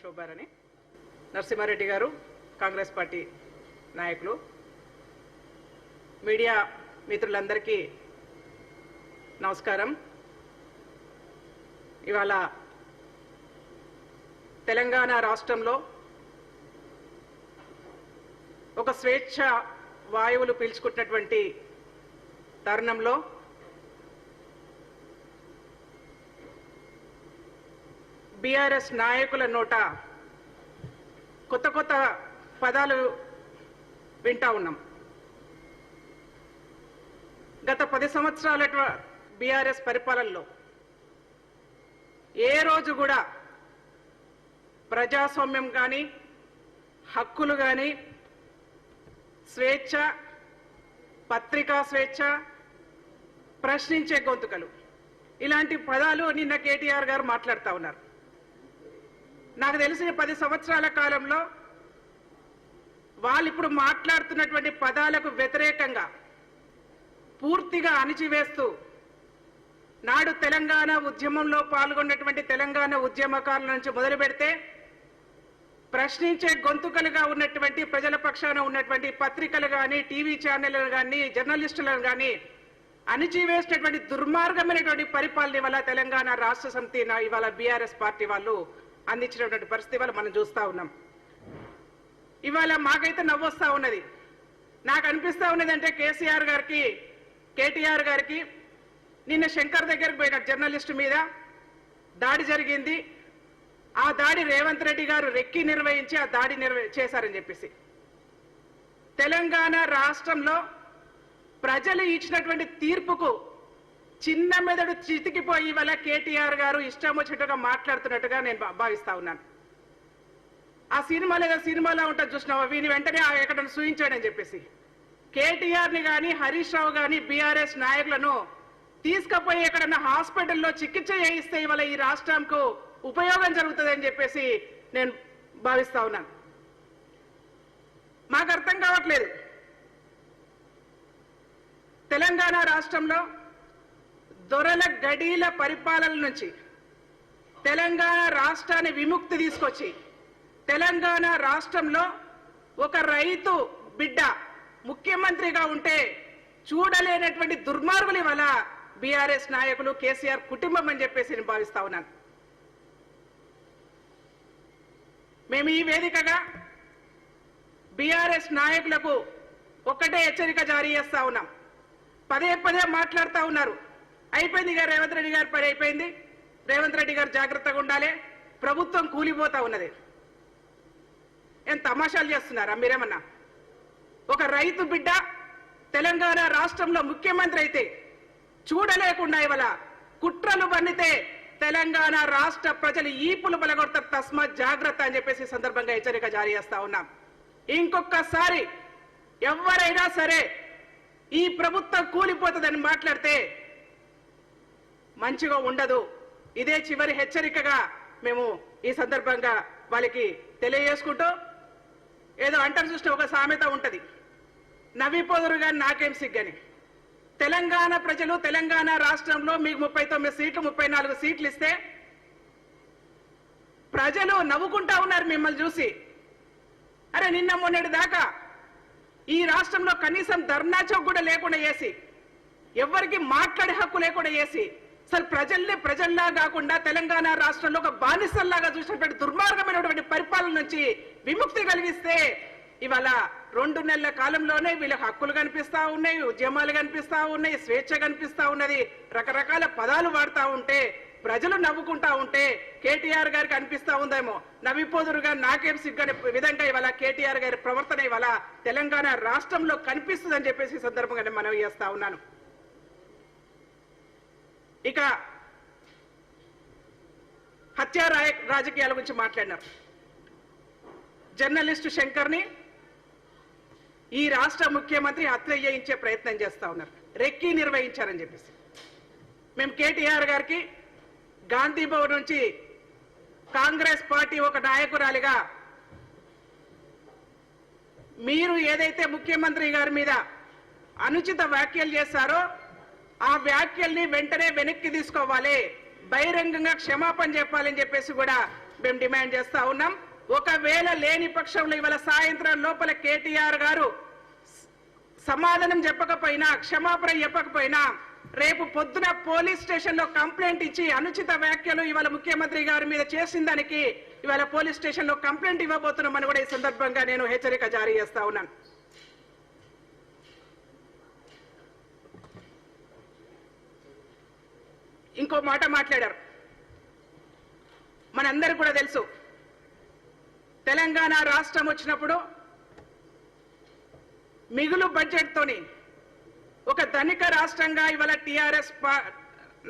శోభారని నరసింహారెడ్డి గారు కాంగ్రెస్ పార్టీ నాయకులు మీడియా మిత్రులందరికీ నమస్కారం. ఇవాళ తెలంగాణ రాష్ట్రంలో ఒక స్వేచ్ఛ వాయువులు పీల్చుకుంటున్నటువంటి తరుణంలో బీఆర్ఎస్ నాయకుల నోట కొత్త కొత్త పదాలు వింటా ఉన్నాం. గత పది సంవత్సరాల బీఆర్ఎస్ పరిపాలనలో ఏ రోజు కూడా ప్రజాస్వామ్యం కానీ హక్కులు కానీ స్వేచ్ఛ పత్రికా స్వేచ్ఛ ప్రశ్నించే గొంతుకలు. ఇలాంటి పదాలు నిన్న కేటీఆర్ గారు మాట్లాడుతూ ఉన్నారు. నాకు తెలిసిన పది సంవత్సరాల కాలంలో వాళ్ళు ఇప్పుడు మాట్లాడుతున్నటువంటి పదాలకు వ్యతిరేకంగా పూర్తిగా అణిచివేస్తూ నాడు తెలంగాణ ఉద్యమంలో పాల్గొన్నటువంటి తెలంగాణ ఉద్యమకారుల నుంచి మొదలు పెడితే ప్రశ్నించే గొంతుకలుగా ఉన్నటువంటి ప్రజల పక్షాన ఉన్నటువంటి పత్రికలు కానీ టీవీ ఛానళ్ళను కానీ జర్నలిస్టులను కానీ అణిచివేసినటువంటి దుర్మార్గమైనటువంటి పరిపాలన ఇవాళ తెలంగాణ రాష్ట్ర సమితి ఇవాళ బీఆర్ఎస్ పార్టీ వాళ్ళు అందించినటువంటి పరిస్థితి వాళ్ళు మనం చూస్తూ ఉన్నాం. ఇవాళ మాకైతే నవ్వొస్తా ఉన్నది. నాకు అనిపిస్తూ ఉన్నది అంటే కేసీఆర్ గారికి కేటీఆర్ గారికి నిన్న శంకర్ దగ్గరికి పోయిన జర్నలిస్ట్ మీద దాడి జరిగింది. ఆ దాడి రేవంత్ రెడ్డి గారు రెక్కి నిర్వహించి ఆ దాడి నిర్వ చేశారని చెప్పేసి. తెలంగాణ రాష్ట్రంలో ప్రజలు ఇచ్చినటువంటి తీర్పుకు చిన్న మెదడు చితికిపోయి వల్ల కేటీఆర్ గారు ఇష్టం వచ్చినట్టుగా మాట్లాడుతున్నట్టుగా నేను భావిస్తా ఉన్నాను. ఆ సినిమా లేదా సినిమాలో ఉంటుంది చూసినావా? వీని వెంటనే ఎక్కడ సూచించాడని చెప్పేసి. కేటీఆర్ని హరీష్ రావు కానీ బీఆర్ఎస్ నాయకులను తీసుకుపోయి ఎక్కడన్నా హాస్పిటల్లో చికిత్స చేయిస్తే ఇవాళ ఈ రాష్ట్రంకు ఉపయోగం జరుగుతుందని చెప్పేసి నేను భావిస్తా ఉన్నాను. మాకు అర్థం కావట్లేదు. తెలంగాణ రాష్ట్రంలో దొరల గడీల పరిపాలన నుంచి తెలంగాణ రాష్ట్రాన్ని విముక్తి తీసుకొచ్చి తెలంగాణ రాష్ట్రంలో ఒక రైతు బిడ్డ ముఖ్యమంత్రిగా ఉంటే చూడలేనటువంటి దుర్మార్గుల వల్ల బీఆర్ఎస్ నాయకులు కేసీఆర్ కుటుంబం అని చెప్పేసి నేను భావిస్తా ఉన్నాను. మేము ఈ వేదికగా బీఆర్ఎస్ నాయకులకు ఒక్కటే హెచ్చరిక జారీ చేస్తా ఉన్నాం. పదే పదే మాట్లాడుతూ ఉన్నారు. అయిపోయింది ఇక రేవంత్ రెడ్డి గారి పని అయిపోయింది. రేవంత్ రెడ్డి గారు జాగ్రత్తగా ఉండాలి. ప్రభుత్వం కూలిపోతా ఉన్నది. ఏం తమాషాలు చేస్తున్నారా మీరేమన్నా? ఒక రైతు బిడ్డ తెలంగాణ రాష్ట్రంలో ముఖ్యమంత్రి అయితే చూడలేకుండా ఇవాళ కుట్రలు బన్నితే తెలంగాణ రాష్ట్ర ప్రజలు ఈపులు బలగొడతారు తస్మా జాగ్రత్త అని చెప్పేసి సందర్భంగా హెచ్చరిక జారీ చేస్తా ఉన్నాం. ఇంకొకసారి ఎవరైనా సరే ఈ ప్రభుత్వం కూలిపోతుందని మాట్లాడితే మంచిగా ఉండదు. ఇదే చివరి హెచ్చరికగా మేము ఈ సందర్భంగా వాళ్ళకి తెలియజేసుకుంటూ ఏదో అంటారు చూస్తే ఒక సామెత ఉంటుంది. నవ్విపోదురు కానీ నాకేం సిగ్గని. తెలంగాణ ప్రజలు తెలంగాణ రాష్ట్రంలో మీకు ముప్పై తొమ్మిది సీట్లు ముప్పై నాలుగు సీట్లు ఇస్తే ప్రజలు నవ్వుకుంటా ఉన్నారు మిమ్మల్ని చూసి. అరే నిన్న మొన్నటి దాకా ఈ రాష్ట్రంలో కనీసం ధర్నా చౌక్ కూడా లేకుండా చేసి ఎవరికి మాట్లాడే హక్కు లేకుండా చేసి అసలు ప్రజల్ని ప్రజల్లా కాకుండా తెలంగాణ రాష్ట్రంలో ఒక బానిసల్లాగా చూసినటువంటి దుర్మార్గమైనటువంటి పరిపాలన నుంచి విముక్తి కలిగిస్తే ఇవాళ రెండు నెలల కాలంలోనే వీళ్ళకి హక్కులు కనిపిస్తా ఉన్నాయి ఉద్యమాలు కనిపిస్తా ఉన్నాయి స్వేచ్ఛ కనిపిస్తా ఉన్నది. రకరకాల పదాలు వాడుతూ ఉంటే ప్రజలు నవ్వుకుంటా ఉంటే కేటీఆర్ గారికి అనిపిస్తా ఉందేమో. నవ్విపోదురుగా నాకేం సిగ్గని విధంగా ఇవాళ కేటీఆర్ గారి ప్రవర్తన ఇవాళ తెలంగాణ రాష్ట్రంలో కనిపిస్తుందని చెప్పేసి సందర్భంగా నేను మనవి చేస్తా ఉన్నాను. ఇక హత్యా రాయ- రాజకీయాల గురించి మాట్లాడినారు. జర్నలిస్టు శంకర్ని ఈ రాష్ట్ర ముఖ్యమంత్రి హత్య చేయించే ప్రయత్నం చేస్తా ఉన్నారు. రెక్కి నిర్వహించారని చెప్పేసి. మేము కేటీఆర్ గారికి గాంధీ భవన్ నుంచి కాంగ్రెస్ పార్టీ ఒక నాయకురాలిగా మీరు ఏదైతే ముఖ్యమంత్రి గారి మీద అనుచిత వ్యాఖ్యలు చేశారో ఆ వ్యాఖ్యల్ని వెంటనే వెనక్కి తీసుకోవాలి. బహిరంగంగా క్షమాపణ చెప్పాలని చెప్పేసి కూడా మేము డిమాండ్ చేస్తా ఉన్నాం. ఒకవేళ లేని పక్షంలో ఇవాళ సాయంత్రం లోపల కేటీఆర్ గారు సమాధానం చెప్పకపోయినా క్షమాపణ చెప్పకపోయినా రేపు పొద్దున పోలీస్ స్టేషన్లో కంప్లైంట్ ఇచ్చి అనుచిత వ్యాఖ్యలు ఇవాళ ముఖ్యమంత్రి గారి మీద చేసిన దానికి ఇవాళ పోలీస్ స్టేషన్లో కంప్లైంట్ ఇవ్వబోతున్నామని కూడా ఈ సందర్భంగా నేను హెచ్చరిక జారీ చేస్తా ఉన్నాను. ఇంకో మాట మాట్లాడారు. మనందరూ కూడా తెలుసు. తెలంగాణ రాష్ట్రం వచ్చినప్పుడు మిగులు బడ్జెట్ తోని ఒక ధనిక రాష్ట్రంగా ఇవాళ టీఆర్ఎస్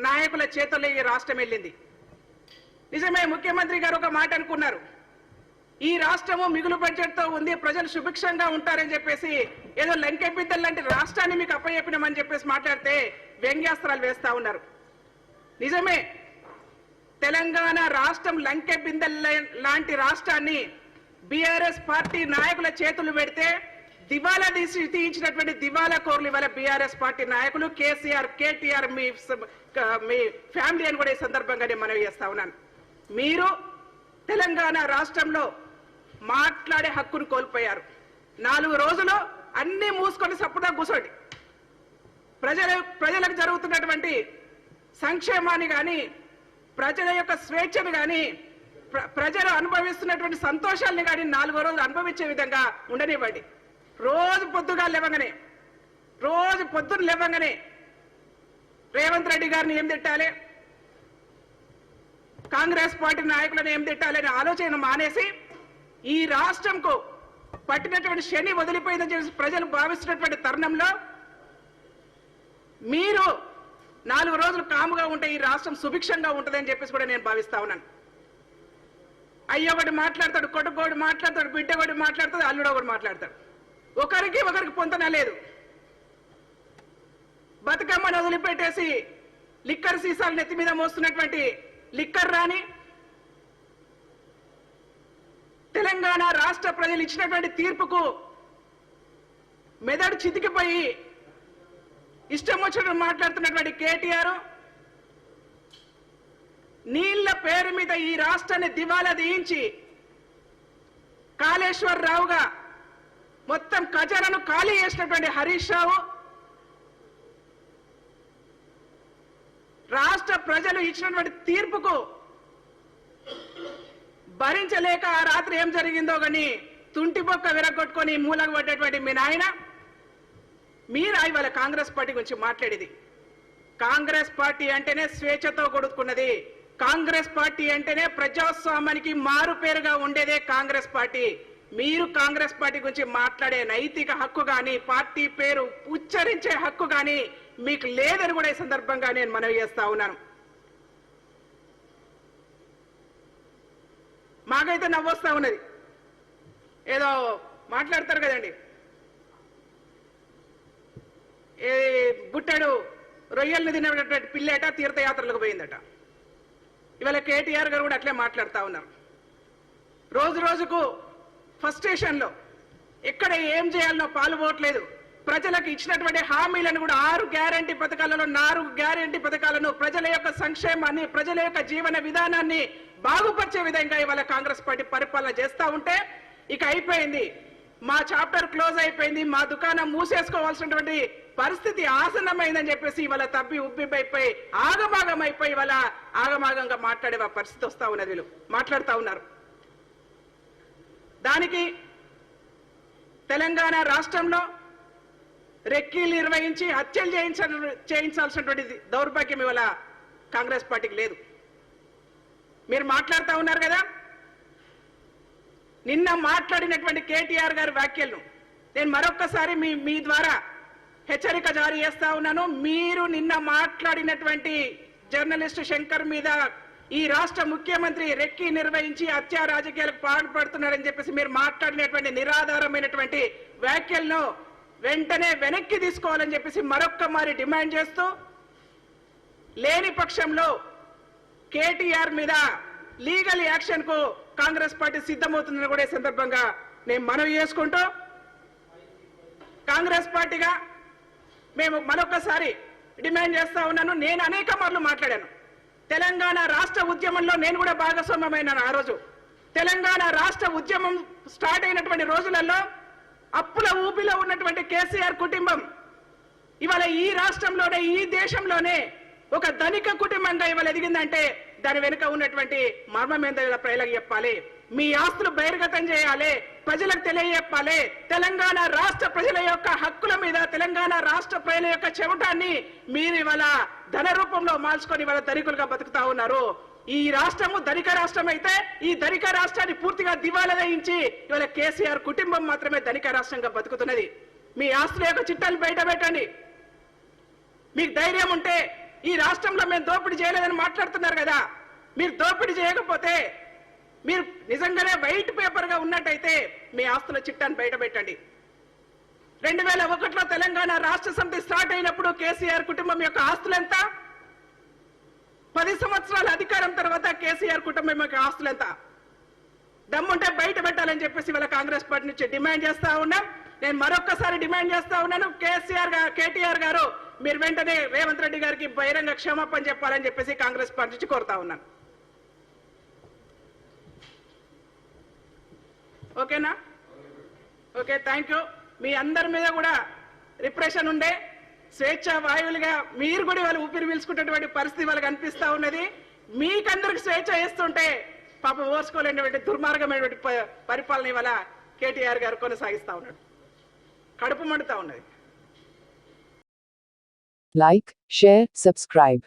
నాయకుల చేతుల్లో ఈ రాష్ట్రం వెళ్ళింది. నిజమే ముఖ్యమంత్రి గారు ఒక మాట అనుకున్నారు. ఈ రాష్ట్రము మిగులు బడ్జెట్తో ఉంది ప్రజలు సుభిక్షంగా ఉంటారని చెప్పేసి ఏదో లంకె బిద్దలు లాంటి రాష్ట్రాన్ని మీకు అప్పచెప్పినామని చెప్పేసి మాట్లాడితే వ్యంగ్యాస్త్రాలు వేస్తా ఉన్నారు. నిజమే. తెలంగాణ రాష్ట్రం లంకె బిందెల లాంటి రాష్ట్రాన్ని బీఆర్ఎస్ పార్టీ నాయకుల చేతులు పెడితే దివాలా తీసి తీయించినటువంటి దివాలా కోర్లు ఇవాళ బీఆర్ఎస్ పార్టీ నాయకులు కేసీఆర్ కేటీఆర్ మీ మీ ఫ్యామిలీ అని కూడా ఈ సందర్భంగా నేను మనవి చేస్తా ఉన్నాను. మీరు తెలంగాణ రాష్ట్రంలో మాట్లాడే హక్కును కోల్పోయారు. నాలుగు రోజులు అన్ని మూసుకొని సప్పుడా కూర్చోండి ప్రజల ప్రజలకు జరుగుతున్నటువంటి సంక్షేమాన్ని కానీ ప్రజల యొక్క స్వేచ్ఛను కానీ ప్ర- ప్రజలు అనుభవిస్తున్నటువంటి సంతోషాల్ని కానీ నాలుగో రోజులు అనుభవించే విధంగా ఉండనివ్వండి. రోజు పొద్దుగా లేవగానే రోజు పొద్దున్న లేవగానే రేవంత్ రెడ్డి గారిని ఏం తిట్టాలి? కాంగ్రెస్ పార్టీ నాయకులను ఏం తిట్టాలి అనే ఆలోచన మానేసి ఈ రాష్ట్రంకు పట్టినటువంటి శని వదిలిపోయిందని చెప్పి ప్రజలు భావిస్తున్నటువంటి తరుణంలో మీరు నాలుగు రోజులు కాముగా ఉంటే ఈ రాష్ట్రం సుభిక్షంగా ఉంటుందని చెప్పేసి కూడా నేను భావిస్తా ఉన్నాను. అయ్య ఒకటి మాట్లాడతాడు కొడుకు మాట్లాడతాడు బిడ్డ ఒకటి మాట్లాడతాడు అల్లుడు ఒకటి మాట్లాడతాడు. ఒకరికి ఒకరికి పొంతన లేదు. బతుకమ్మను వదిలిపెట్టేసి లిక్కర్ సీసాలు నెత్తి మీద మోస్తున్నటువంటి లిక్కర్ రాని తెలంగాణ రాష్ట్ర ప్రజలు ఇచ్చినటువంటి తీర్పుకు మెదడు చితికిపోయి ఇష్టం వచ్చినట్టు మాట్లాడుతున్నటువంటి కేటీఆర్ నీళ్ళ పేరు మీద ఈ రాష్ట్రాన్ని దివాలా తీయించి కాళేశ్వర్ రావుగా మొత్తం ఖజానాను ఖాళీ చేసినటువంటి హరీష్ రావు రాష్ట్ర ప్రజలు ఇచ్చినటువంటి తీర్పుకు భరించలేక ఆ రాత్రి ఏం జరిగిందో కానీ తుంటి బొక్క విరగొట్టుకొని మూలకు పడ్డటువంటి మీ నాయన. మీరా ఇవాళ కాంగ్రెస్ పార్టీ గురించి మాట్లాడేది? కాంగ్రెస్ పార్టీ అంటేనే స్వేచ్ఛతో కొడుకున్నది కాంగ్రెస్ పార్టీ అంటేనే ప్రజాస్వామ్యానికి మారు పేరుగా ఉండేదే కాంగ్రెస్ పార్టీ. మీరు కాంగ్రెస్ పార్టీ గురించి మాట్లాడే నైతిక హక్కు గాని పార్టీ పేరు ఉచ్చరించే హక్కు గాని మీకు లేదని కూడా ఈ సందర్భంగా నేను మనవి చేస్తా ఉన్నాను. మాకైతే నవ్వొస్తా ఉన్నది. ఏదో మాట్లాడతారు కదండి ఏ బుట్టాడు రొయ్యల్ని తినేటటువంటి పిల్లేట తీర్థయాత్రలకు పోయిందట. ఇవాళ కేటీఆర్ గారు కూడా అట్లే మాట్లాడుతా ఉన్నారు. రోజు రోజుకు ఫస్ట్ స్టేషన్లో ఎక్కడ ఏం చేయాలనో పాల్పోవట్లేదు ప్రజలకు ఇచ్చినటువంటి హామీలను కూడా ఆరు గ్యారంటీ పథకాలలో నాలుగు గ్యారంటీ పథకాలను ప్రజల యొక్క సంక్షేమాన్ని ప్రజల యొక్క జీవన విధానాన్ని బాగుపరిచే విధంగా ఇవాళ కాంగ్రెస్ పార్టీ పరిపాలన చేస్తా ఉంటే ఇక అయిపోయింది. మా చాప్టర్ క్లోజ్ అయిపోయింది. మా దుకాణం మూసేసుకోవాల్సినటువంటి పరిస్థితి ఆసన్నమైందని చెప్పేసి ఇవాళ తప్పి ఉబ్బిపోయిపోయి ఆగమాగం అయిపోయి ఇవాళ ఆగమాగంగా మాట్లాడే పరిస్థితి వస్తా ఉన్నది వీళ్ళు. మాట్లాడుతూ ఉన్నారు. దానికి తెలంగాణ రాష్ట్రంలో రెక్కీలు నిర్వహించి హత్యలు చేయించ చేయించాల్సినటువంటి దౌర్భాగ్యం ఇవాళ కాంగ్రెస్ పార్టీకి లేదు. మీరు మాట్లాడుతూ ఉన్నారు కదా? నిన్న మాట్లాడినటువంటి కేటీఆర్ గారి వ్యాఖ్యలను నేను మరొక్కసారి మీ మీ ద్వారా హెచ్చరిక జారీ చేస్తా ఉన్నాను. మీరు నిన్న మాట్లాడినటువంటి జర్నలిస్టు శంకర్ మీద ఈ రాష్ట్ర ముఖ్యమంత్రి రెక్కి నిర్వహించి హత్యా రాజకీయాలకు పాల్పడుతున్నాడని చెప్పేసి మీరు మాట్లాడినటువంటి నిరాధారమైనటువంటి వ్యాఖ్యలను వెంటనే వెనక్కి తీసుకోవాలని చెప్పేసి మరొక్క మారి డిమాండ్ చేస్తూ లేని పక్షంలో కేటీఆర్ మీద లీగల్ యాక్షన్కు కాంగ్రెస్ పార్టీ సిద్ధమవుతుందని కూడా ఈ సందర్భంగా నేను మనవి చేసుకుంటూ కాంగ్రెస్ పార్టీగా మేము మరొకసారి డిమాండ్ చేస్తా ఉన్నాను. నేను అనేక మార్లు మాట్లాడాను. తెలంగాణ రాష్ట్ర ఉద్యమంలో నేను కూడా భాగస్వామ్యమైనాను ఆ రోజు. తెలంగాణ రాష్ట్ర ఉద్యమం స్టార్ట్ అయినటువంటి రోజులలో అప్పుల ఊపిలో ఉన్నటువంటి కేసీఆర్ కుటుంబం ఇవాళ ఈ రాష్ట్రంలోనే ఈ దేశంలోనే ఒక ధనిక కుటుంబంగా ఇవాళ ఎదిగిందంటే దాని వెనుక ఉన్నటువంటి మర్మం ఏందో ఇలా ప్రజలకు చెప్పాలి. మీ ఆస్తులు బహిర్గతం చేయాలి. ప్రజలకు తెలియజెప్పాలి. తెలంగాణ రాష్ట్ర ప్రజల యొక్క హక్కుల మీద తెలంగాణ రాష్ట్ర ప్రజల యొక్క చెమటాన్ని మీరు ఇవాళ ధన రూపంలో మార్చుకొని ఇవాళ ధనికులుగా బతుకుతా ఉన్నారు. ఈ రాష్ట్రము ధనిక రాష్ట్రం అయితే ఈ ధనిక రాష్ట్రాన్ని పూర్తిగా దివాలా ఇవాళ కేసీఆర్ కుటుంబం మాత్రమే ధనిక రాష్ట్రంగా బతుకుతున్నది. మీ ఆస్తుల యొక్క చిట్టాలు బయట పెట్టండి. మీకు ధైర్యం ఉంటే ఈ రాష్ట్రంలో మేము దోపిడీ చేయలేదని మాట్లాడుతున్నారు కదా. మీరు దోపిడీ చేయకపోతే మీరు నిజంగానే వైట్ పేపర్గా ఉన్నట్టయితే మీ ఆస్తుల చిట్టాన్ని బయట పెట్టండి. రెండు వేల ఒకటిలో తెలంగాణ రాష్ట్ర సమితి స్టార్ట్ అయినప్పుడు కేసీఆర్ కుటుంబం యొక్క ఆస్తులు ఎంత? పది సంవత్సరాల అధికారం తర్వాత కేసీఆర్ కుటుంబం యొక్క ఆస్తులు ఎంత? దమ్ముంటే బయట పెట్టాలని చెప్పేసి వాళ్ళ కాంగ్రెస్ పార్టీ నుంచి డిమాండ్ చేస్తా ఉన్నాం. నేను మరొక్కసారి డిమాండ్ చేస్తా ఉన్నాను. కేసీఆర్ కేటీఆర్ గారు మీరు వెంటనే రేవంత్ రెడ్డి గారికి బహిరంగ క్షమాపణ చెప్పాలని చెప్పేసి కాంగ్రెస్ పార్టీ నుంచి కోరుతా ఉన్నాను. ఓకేనా? ఓకే థ్యాంక్ యూ మీ అందరి మీద కూడా రిప్రెషన్ ఉండే. స్వేచ్ఛ వాయువులుగా మీరు కూడా వాళ్ళు ఊపిరి పీల్చుకున్నటువంటి పరిస్థితి వాళ్ళకి అనిపిస్తూ ఉన్నది. మీకందరికి స్వేచ్ఛ వేస్తుంటే పాప ఓర్చుకోలేనటువంటి దుర్మార్గమైనటువంటి పరిపాలన ఇవాళ కేటీఆర్ గారు కొనసాగిస్తూ ఉన్నాడు. కడుపు మండుతా ఉన్నది. Like share subscribe